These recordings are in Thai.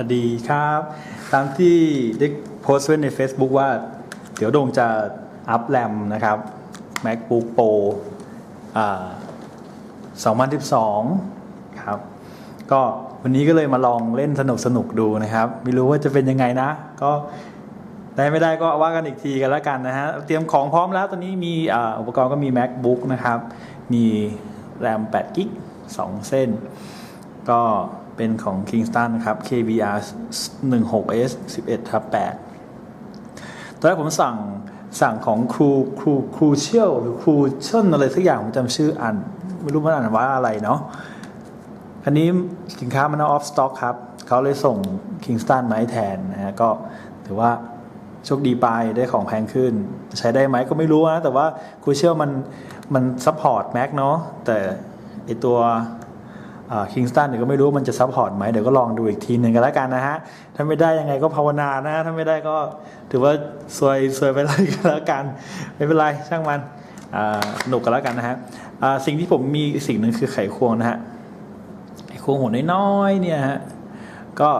วัสดีครับ ตามที่ได้โพสต์ไว้ใน Facebook ว่า เดี๋ยวโดงจะอัพแรมนะครับ MacBook Pro 2012 ครับ ก็วันนี้ก็เลยมาลองเล่นสนุกสนุกๆดูนะครับ ไม่รู้ว่าจะเป็นยังไงนะ ก็ได้ไม่ได้ก็ว่ากันอีกทีกันแล้วกันนะฮะ เตรียมของพร้อมแล้วตอนนี้มีออุปกรณ์ก็มี MacBook นะครับ มีแรม8กิก2เส้น ก็ เป็นของ Kingston นะครับ KBR 16S 11ทับ8ตอนแรกผมสั่งสั่งของครูครูครูเชี่ยวหรือครูเชิ่นอะไรสักอย่างผมจำชื่ออ่านไม่รู้มันอ่านว่าอะไรเนาะอันนี้สินค้ามันเอาออฟสต็อกครับ เขาเลยส่ง Kingston มาให้แทนนะฮะก็ถือว่าโชคดีไปได้ของแพงขึ้น ใช้ได้ไหมก็ไม่รู้นะ แต่ว่าครูเชื่อมันมันซัพพอร์ตแม็กเนาะแต่ไอตัว คิงสตันเนี่ยวก็ไม่รู้ว่ามันจะซัพพอร์ตไหมเดี๋ยวก็ลองดูอีกทีหนึ่งกันแล้วกันนะฮะ ถ้าไม่ได้ยังไงก็ภาวนานะ ถ้าไม่ได้ก็ถือว่าซวยซวยไปเลยกันแล้วกัน ไม่เป็นไรช่างมันอ่าสนุกกันแล้วกันนะฮะสิ่งที่ผมมีสิ่งหนึ่งคือไขควงนะฮะไอ้โครงหัวน้อยๆเนี่ยฮะก็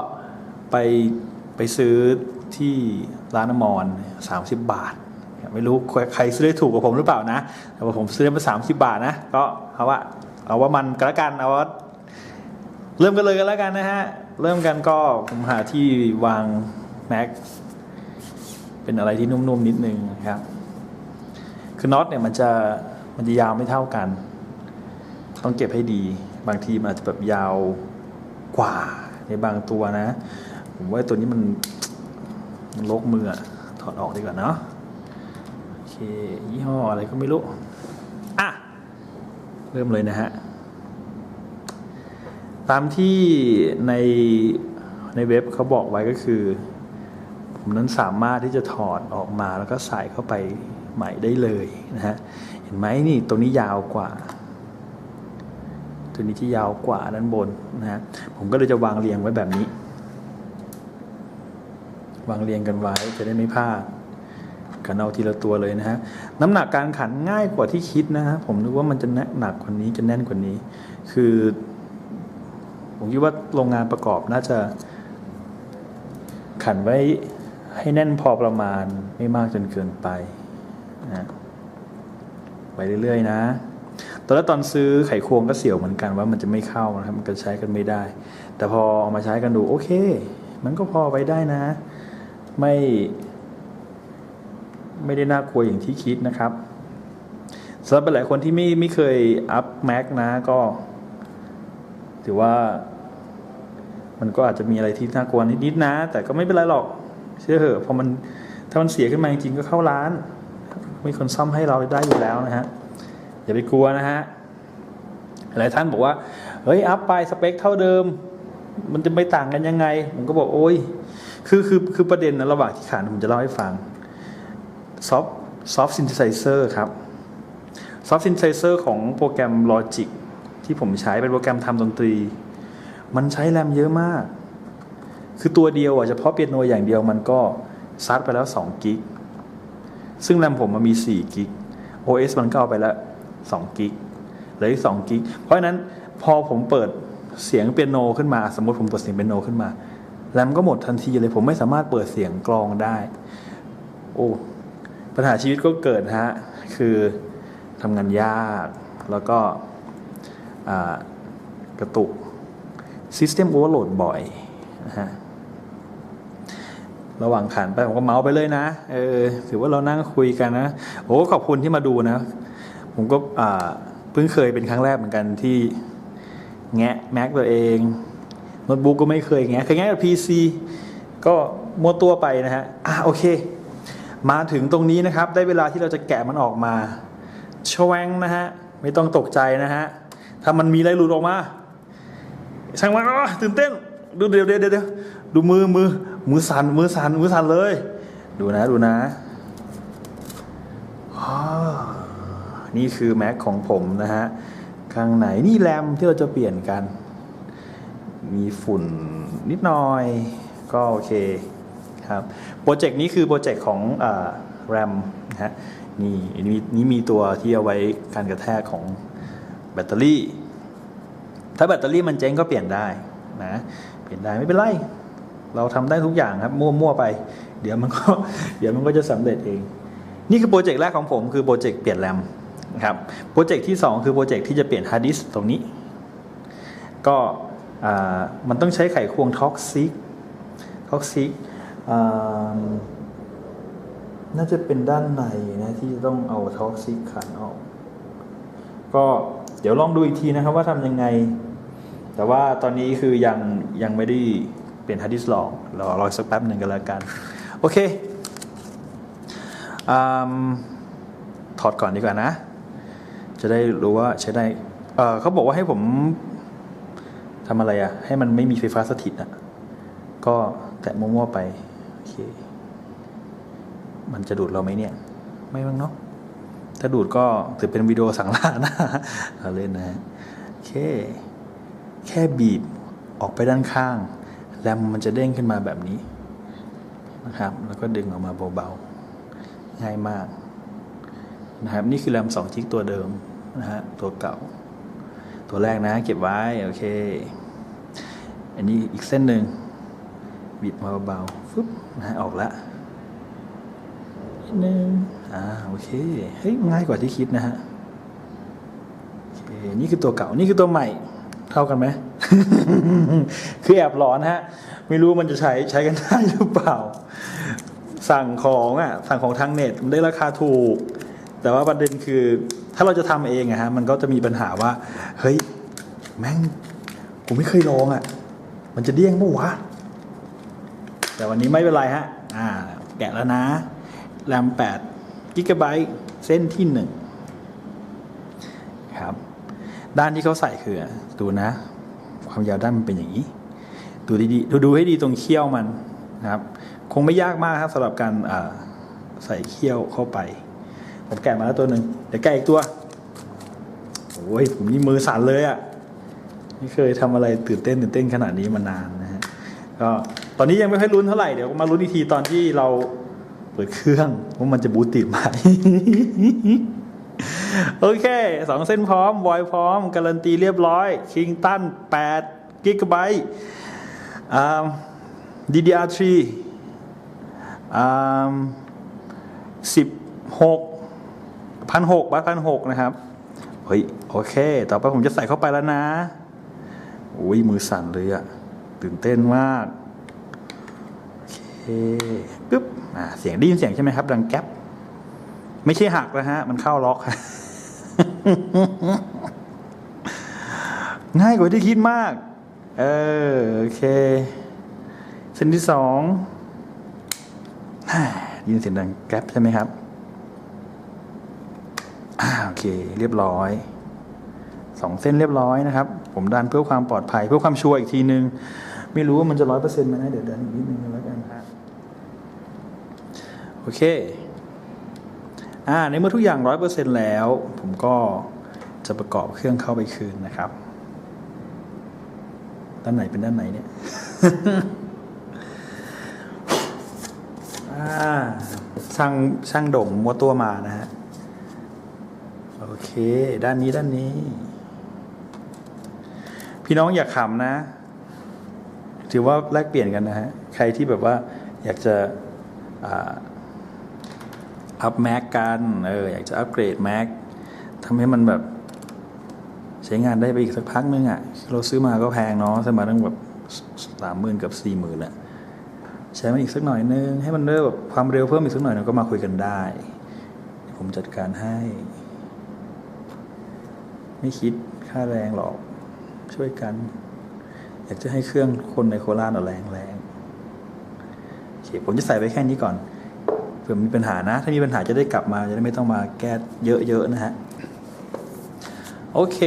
ไปไปซื้อที่ร้านอมรสามสิบบาท ไม่รู้ใครซื้อได้ถูกกว่าผมหรือเปล่านะ แต่ว่าผมซื้อได้มาสามสิบาทนะ ก็เอาว่าเอาว่ามันกันละกันเอาว่า เริ่มกันเลยกันแล้วกันนะฮะ เริ่มกันก็ผมหาที่วางแม็กเป็นอะไรที่นุ่มๆนิดนึงนะครับ คือน็อตเนี่ยมันจะมันจะยาวไม่เท่ากัน ต้องเก็บให้ดี บางทีมันอาจจะแบบยาวกว่าในบางตัวนะ ผมว่าตัวนี้มันมันลกมืออะถอดออกดีกว่าเนาะโอเคยี่ห้ออะไรก็ไม่รู้ อะ เริ่มเลยนะฮะ ตามที่ในในเว็บเขาบอกไว้ก็คือ ผมนั้นสามารถที่จะถอดออกมาแล้วก็ใส่เข้าไปใหม่ได้เลยนะฮะเห็นไหมนี่ตัวนี้ยาวกว่า ตัวนี้ที่ยาวกว่าด้านบนนะฮะผมก็เลยจะวางเรียงไว้แบบนี้ วางเรียงกันไว้จะได้ไม่พลาดกันเอาทีละตัวเลยนะฮะน้ำหนักการขันง่ายกว่าที่คิดนะฮะผมนึกว่ามันจะหนักกว่านี้จะแน่นกว่านี้ คือ ผมคิดว่าโรงงานประกอบน่าจะขันไว้ให้แน่นพอประมาณไม่มากจนเกินไปนะไปเรื่อยๆนะ ตอนแรกตอนซื้อไขควงก็เสียวเหมือนกันว่ามันจะไม่เข้านะครับ มันก็ใช้กันไม่ได้ แต่พอเอามาใช้กันดูโอเค มันก็พอไปได้นะ ไม่ ไม่ได้น่ากลัวอย่างที่คิดนะครับสำหรับหลายคนที่ไม่ไม่เคยอัพแม็กนะก็ ถือว่า มันก็อาจจะมีอะไรที่น่ากลัวนิดๆนะ แต่ก็ไม่เป็นไรหรอก เชื่อเถอะพอมันถ้ามันเสียขึ้นมาจริงๆก็เข้าร้าน มีคนซ่อมให้เราได้อยู่แล้วนะฮะอย่าไปกลัวนะฮะหลายท่านบอกว่าเฮ้ยอัพไปสเปคเท่าเดิม มันจะไม่ต่างกันยังไง ผมก็บอกโอ้ยคือคือคือประเด็นนะระหว่างที่ขานผมจะเล่าให้ฟังซอฟซอฟซิน t ไซเซอร์ครับซอฟซิน t ไซเซอร์ของโปรแกรม Logic ที่ผมใช้เป็นโปรแกรมทำดนตรี มันใช้แรมเยอะมาก คือตัวเดียวอะเฉพาะเปียโนอย่างเดียวมันก็ซัดไปแล้ว2กิกซึ่งแรมผมมันมี4กิก OS มันก็เอาไปแล้ว2กิกเหลืออีก2กิกเพราะฉะนั้นพอผมเปิดเสียงเปียโนขึ้นมา สมมติผมเปิดเสียงเปียโนขึ้นมาแรมก็หมดทันทีเลยผมไม่สามารถเปิดเสียงกลองได้ โอ้ปัญหาชีวิตก็เกิดฮะ คือทำงานยากแล้วก็ กระตุก System Overload บ่อยนะฮะระหว่างขันไปผมก็เมาส์ไปเลยนะเออถือว่าเรานั่งคุยกันนะโอ้ขอบคุณที่มาดูนะ ผมก็เพิ่งเคยเป็นครั้งแรกเหมือนกันที่แงะแม็กตัวเองโน้ตบุ๊กก็ไม่เคยแงะเคยแงะกับ PC ก็มัวตัวไปนะฮะอะโอเค มาถึงตรงนี้นะครับ ได้เวลาที่เราจะแกะมันออกมาชวงนะฮะ ไม่ต้องตกใจนะฮะ ถ้ามันมีอะไรหลุดออกมาช่างมันอะตื่นเต้น ดูเดี๋ยวเดี๋ยวเดี๋ยวดูมือมือมือสั่นมือสั่นมือสั่นเลย ดูนะดูนะอ้าวนี่คือแม็กของผมนะฮะข้างไหนนี่แรมที่เราจะเปลี่ยนกัน มีฝุ่นนิดหน่อย ก็โอเคครับโปรเจกต์นี้คือโปรเจกต์ของแรมนะฮะนี่นี่นี่มีตัวที่เอาไว้การกระแทกของ บตเตอรี่ ถ้าแบตเตอรี่มันเจ๊งก็เปลี่ยนได้นะเปลี่ยนได้ไม่เป็นไร เราทำได้ทุกอย่างครับมั่วๆไป เดี๋ยวมันก็เดี๋ยวมันก็จะสำเร็จเอง นี่คือโปรเจกต์แรกของผมคือโปรเจกต์เปลี่ยนแรมนะครับโปรเจกต์ที่ 2 คือโปรเจกต์ที่จะเปลี่ยนฮาร์ดดิสตรงนี้ ก็มันต้องใช้ไขควงท็อกซิกท็อกซิกน่าจะเป็นด้านในนะที่จะต้องเอาท็อกซิกขันออก ก็ เดี๋ยวลองดูอีกทีนะครับว่าทำยังไง แต่ว่าตอนนี้คือยังยังไม่ได้เปลี่ยนฮาร์ดดิสก์หรอกรอรอสักแป๊บหนึ่งกันแล้วกัน โอเคอถอดก่อนดีกว่านะ จะได้รู้ว่าใช้ได้เเขาบอกว่าให้ผมทำอะไรอะให้มันไม่มีไฟฟ้าสถิตอะก็แตะมั่วๆไป โอเค มันจะดูดเราไหมเนี่ย ไม่บ้างเนาะ ถ้าดูดก็ถือเป็นวิดีโอสั่งล่านะเอาเล่นนะฮะโอเค แค่บีบออกไปด้านข้างแรมมันจะเด้งขึ้นมาแบบนี้นะครับ แล้วก็ดึงออกมาเบาๆ ง่ายมากนะครับ นี่คือแรม2จิกตัวเดิมนะฮะ ตัวเก่า ตัวแรกนะ เก็บไว้ โอเค อันนี้อีกเส้นหนึ่งบีบมาเบาๆฟึบนะฮะออกละนิดนึง อ่าโอเคเฮ้ยง่ายกว่าที่คิดนะฮะโอเคนี่คือตัวเก่านี่คือตัวใหม่เท่ากันไหมคือแอบหลอนฮะ ไม่รู้มันจะใช้ใช้กันได้หรือเปล่า สั่งของอะ สั่งของทางเน็ตมันได้ราคาถูก แต่ว่าประเด็นคือ ถ้าเราจะทำเองอะฮะ มันก็จะมีปัญหาว่า เฮ้ย แม่งกูไม่เคยลองอะ มันจะเดี้ยงปะวะ แต่วันนี้ไม่เป็นไรฮะ อ่า แกะแล้วนะ แรม8 กิกะไบต์เส้นที่หนึ่งครับ ด้านที่เขาใส่คือดูนะ ความยาวด้านมันเป็นอย่างนี้ ดูดีๆดูดูให้ดีตรงเขี้ยวมันนะครับ คงไม่ยากมากครับสำหรับการใส่เขี้ยวเข้าไปผมแกะมาแล้วตัวหนึ่งเดี๋ยวแกะอีกตัวโอ้ยผมนี่มือสั่นเลยอะ่ะไม่เคยทำอะไรตื่นเต้นตื่นเต้นขนาดนี้มานานนะฮะก็ตอนนี้ยังไม่ค่อยลุ้นเท่าไหร่เดี๋ยวมาลุ้นอีกทีตอนที่เรา ปิดเครื่องว่ามันจะบูตติดไหมโอเคสองเส้นพร้อมวอยพร้อม การันตีเรียบร้อยคิงตัน8กิกะไบต์ DDR3 อ่าสิบหกพันหกบัตพันหกนะครับ เฮ้ย โอเค ต่อไปผมจะใส่เข้าไปแล้วนะอุ้ยมือสั่นเลยอะตื่นเต้นมาก โอเคปึ๊บเสียงได้ยินเสียงใช่ไหมครับ ดังแก๊ปไม่ใช่หักนะฮะ มันเข้าล็อกง่ายกว่าที่คิดมาก เออโอเค เส้นที่สองยินเสียงดังแก๊ปใช่ไหมครับอ่าโอเค เรียบร้อยสองเส้นเรียบร้อยนะครับ ผมดันเพื่อความปลอดภัย เพื่อความชัวร์อีกทีนึง ไม่รู้ว่ามันจะร้อยเปอร์เซ็นต์ไหมนะ เดี๋ยวดันอีกนิดนึงแล้วกันครับ อเคอ่าในเมื่อทุกอย่างร้อยเปอร์เซ็นต์แล้ว ผมก็จะประกอบเครื่องเข้าไปคืนนะครับ ด้านไหนเป็นด้านไหนเนี่ยอ่าช่างช่างด่งมัวตัวมานะฮะ โอเค ด้านนี้ด้านนี้ พี่น้องอย่าขำนะ ถือว่าแลกเปลี่ยนกันนะฮะ ใครที่แบบว่าอยากจะ อัพแม็กกันเอออยากจะอัปเกรดแม็กทำให้มันแบบ ใช้งานได้ไปอีกสักพักนึงอะ่ะ เราซื้อมาก็แพงเนาะซื้อมาตั้งแบบสามหมื่นกับสี่หมื่นอะใช้มันอีกสักหน่อยนึง ให้มันได้แบบความเร็วเพิ่มอีกสักหน่อยนึงก็มาคุยกันได้ ผมจัดการให้ ไม่คิดค่าแรงหรอก ช่วยกัน อยากจะให้เครื่องคนในโคราชแรงแรงโอเคผมจะใส่ไว้แค่นี้ก่อน ผื่อมีปัญหานะ ถ้ามีปัญหาจะได้กลับมาจะได้ไม่ต้องมาแก้เยอะๆนะฮะ โอเค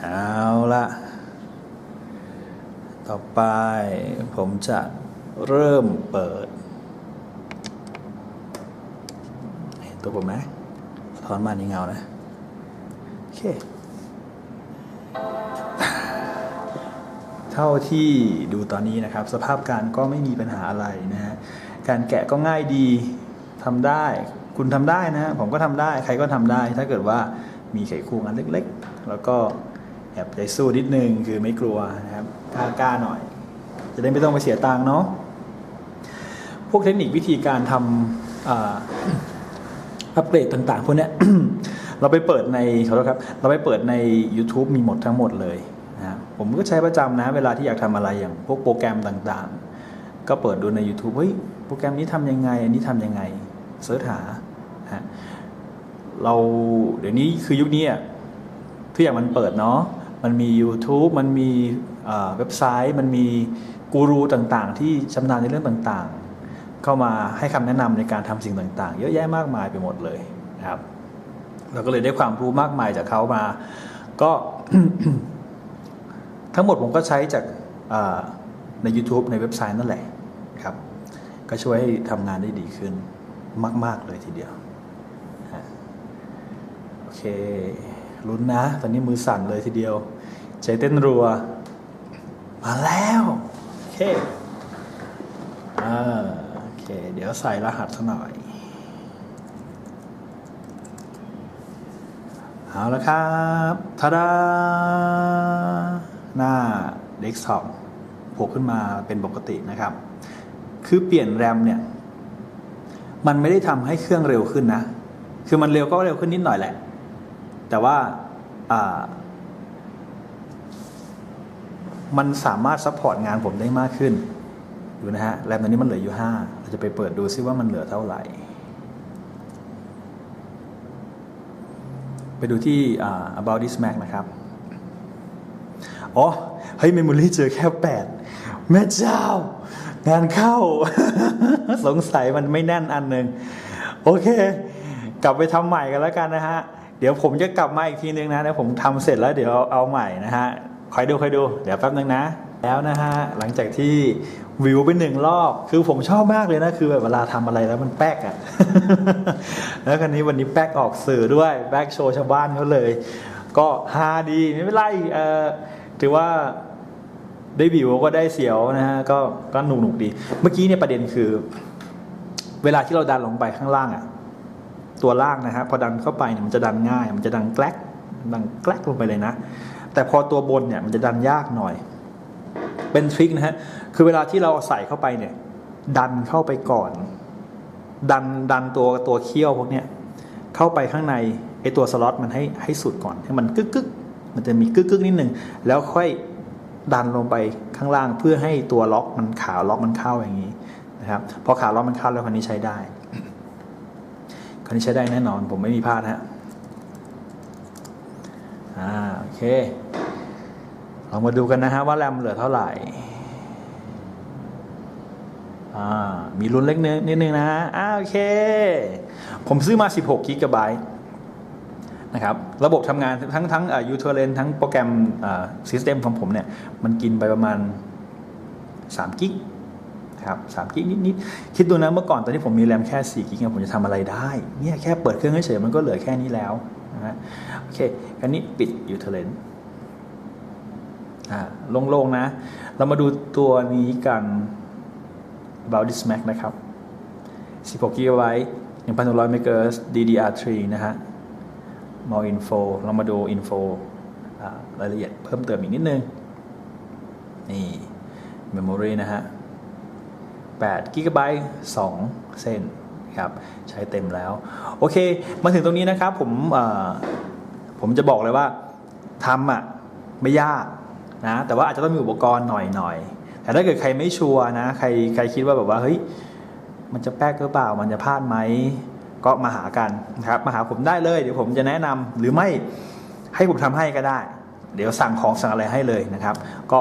เอาละต่อไปผมจะเริ่มเปิด เห็นตัวผมไหมทอนมาในเงานะ โอเค เท่าที่ดูตอนนี้นะครับ สภาพการก็ไม่มีปัญหาอะไรนะฮะการแกะก็ง่ายดี ทำได้ คุณทำได้นะฮะผมก็ทำได้ ใครก็ทำได้ ถ้าเกิดว่ามีไขควงอันเล็ก ๆ แล้วก็แอบใจสู้นิดนึงคือไม่กลัวนะครับกล้าๆหน่อย จะได้ไม่ต้องไปเสียตังค์เนาะพวกเทคนิควิธีการทำอัปเกรดต่างๆพวกเนี้ยเราไปเปิดในขอโทษครับ เราไปเปิดใน YouTube มีหมดทั้งหมดเลยนะครับผมก็ใช้ประจำนะ เวลาที่อยากทำอะไรอย่าง พวกโปรแกรมต่างๆ ก็เปิดดูใน YouTube เฮ้ยโปรแกรมนี้ทำยังไง อันนี้ทำยังไง เสิร์ชหาเราเดี๋ยวนี้คือยุคนี้อะทุกอย่างมันเปิดเนาะมันมี YouTube มันมีเว็บไซต์ มันมีกูรูต่างๆ ที่ชำนาญในเรื่องต่างๆ เข้ามาให้คำแนะนำในการทำสิ่งต่างๆ เยอะแยะมากมายไปหมดเลยนะครับเราก็เลยได้ความรู้มากมายจากเขามา ก็ทั้งหมดผมก็ใช้จากใน YouTube ในเว็บไซต์นั่นแหละครับ ก็ช่วยให้ทำงานได้ดีขึ้น มาก ๆ เลยทีเดียว โอเค ลุ้นนะ ตอนนี้มือสั่นเลยทีเดียว ใจเต้นรัว มาแล้ว โอเคอ่าโอเค เดี๋ยวใส่รหัสซะหน่อย เอาละครับทาดา หน้าเดสก์ท็อปโผล่ขึ้นมาเป็นปกตินะครับ คือเปลี่ยนแรมเนี่ย มันไม่ได้ทำให้เครื่องเร็วขึ้นนะ คือมันเร็วก็เร็วขึ้นนิดหน่อยแหละ แต่ว่าอ่า มันสามารถซัพพอร์ตงานผมได้มากขึ้นดูนะฮะ แรมตอนนี้มันเหลืออยู่5เราจะไปเปิดดูซิว่ามันเหลือเท่าไหร่ ไปดูที่อ่า about this mac นะครับ อ๋อ เฮ้ย memory เจอแค่8แม่เจ้า งานเข้า สงสัยมันไม่แน่นอันหนึ่งโอเค กลับไปทำใหม่กันแล้วกันนะฮะ เดี๋ยวผมจะกลับมาอีกทีนึงนะเดี๋ยวผมทำเสร็จแล้วเดี๋ยวเอาใหม่นะฮะคอยดูคอยดู เดี๋ยวแป๊บนึงนะ แล้วนะฮะ หลังจากที่วิวไปหนึ่งรอบ คือผมชอบมากเลยนะ คือแบบเวลาทำอะไรแล้วมันแป๊กอะแล้วคันนี้วันนี้แป๊กออกสื่อด้วยแป๊กโชว์ชาวบ้านเขาเลย ก็ฮาดีไม่เป็นไรเออถือว่า ได้วิวก็ได้เสียวนะฮะก็ก็หนุกหนุกดี เมื่อกี้เนี่ยประเด็นคือ เวลาที่เราดันลงไปข้างล่างอะตัวล่างนะฮะพอดันเข้าไปเนี่ยมันจะดันง่าย มันจะดันแกลกดันแกลกลงไปเลยนะ แต่พอตัวบนเนี่ยมันจะดันยากหน่อย เป็นทริคนะฮะคือเวลาที่เราใส่เข้าไปเนี่ย ดันเข้าไปก่อน ดันดันตัวตัวเขี้ยวพวกเนี้ยเข้าไปข้างในไอตัวสล็อตมันให้ให้สุดก่อนให้มันกึกกึกมันจะมีกึกกึกนิดนึงแล้วค่อย ดันลงไปข้างล่างเพื่อให้ตัวล็อกมันขาล็อกมันเข้าอย่างนี้นะครับพอขาล็อกมันเข้าแล้วคันนี้ใช้ได้คันนี้ใช้ได้แน่นอน ผมไม่มีพลาดฮะอ่าโอเคเรามาดูกันนะฮะว่าแรมเหลือเท่าไหร่อ่ามีลุ้นเล็กนิดนิดนึงนะฮะอ่าโอเค ผมซื้อมา 16กิกะไบต์ นะครับระบบทำงานทั้งทั้งอ่ายูทูเรนทั้งโปรแกรมซิสเต็มของผมเนี่ยมันกินไปประมาณ 3 กิกครับสามกิกนิดๆคิดดูนะเมื่อก่อนตอนที่ผมมีแรมแค่4กิกผมจะทำอะไรได้เนี่ยแค่เปิดเครื่องเฉยๆมันก็เหลือแค่นี้แล้วนะฮะโอเคอันนี้ปิดยูทูเรนอ่าโล่งๆนะ เรามาดูตัวนี้กัน about this Mac นะครับ16 GB 1,600 MHz DDR3 นะฮะ more info เรามาดู info รายละเอียดเพิ่มเติมอีกนิดนึง นี่ memory นะฮะ8 GB 2เส้นครับ ใช้เต็มแล้ว โอเค มาถึงตรงนี้นะครับ ผมผมจะบอกเลยว่าทำอะ ไม่ยากนะ แต่ว่าอาจจะต้องมีอุปกรณ์หน่อยหน่อยแต่ถ้าเกิดใครไม่ชัวร์นะ ใครใครคิดว่าแบบว่า เฮ้ย มันจะแป๊กหรือเปล่า มันจะพลาดไหม ก็มาหากันนะครับมาหาผมได้เลย เดี๋ยวผมจะแนะนำหรือไม่ให้ผมทำให้ก็ได้ เดี๋ยวสั่งของสั่งอะไรให้เลยนะครับ ก็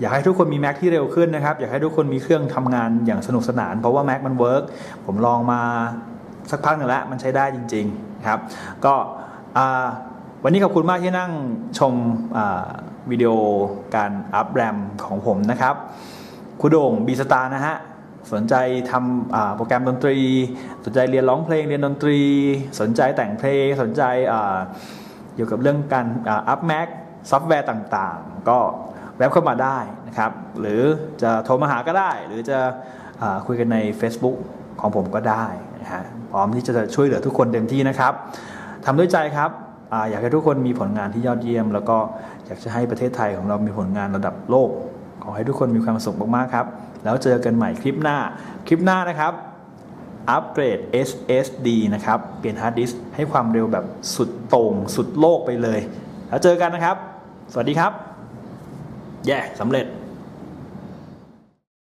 อยากให้ทุกคนมี Mac ที่เร็วขึ้นนะครับ อยากให้ทุกคนมีเครื่องทำงานอย่างสนุกสนาน เพราะว่า Mac มันเวิร์กผมลองมาสักพักหนึ่งแล้วมันใช้ได้จริงๆครับ ก็วันนี้ขอบคุณมากที่นั่งชมวิดีโอการอัพแรมของผมนะครับ คุณโด่งบีสตาร์นะฮะ สนใจทำโปรแกรมดนตรี สนใจเรียนร้องเพลงเรียนดนตรี สนใจแต่งเพลง สนใจอ่าเกี่ยวกับเรื่องการอัพแม็กซอฟต์แวร์ต่างๆ ก็แวบเข้ามาได้นะครับ หรือจะโทรมาหาก็ได้ หรือจะอ่าคุยกันใน Facebook ของผมก็ได้นะฮะพร้อมที่จะช่วยเหลือทุกคนเต็มที่นะครับทำด้วยใจครับออยากให้ทุกคนมีผลงานที่ยอดเยี่ยม แล้วก็อยากจะให้ประเทศไทยของเรามีผลงานระดับโลก ขอให้ทุกคนมีความสุขมากๆครับ แล้วเจอกันใหม่คลิปหน้า คลิปหน้านะครับอัปเกรด SSD นะครับ เปลี่ยนฮาร์ดดิสก์ให้ความเร็วแบบสุดโต่งสุดโลกไปเลย แล้วเจอกันนะครับ สวัสดีครับ แย่สำเร็จ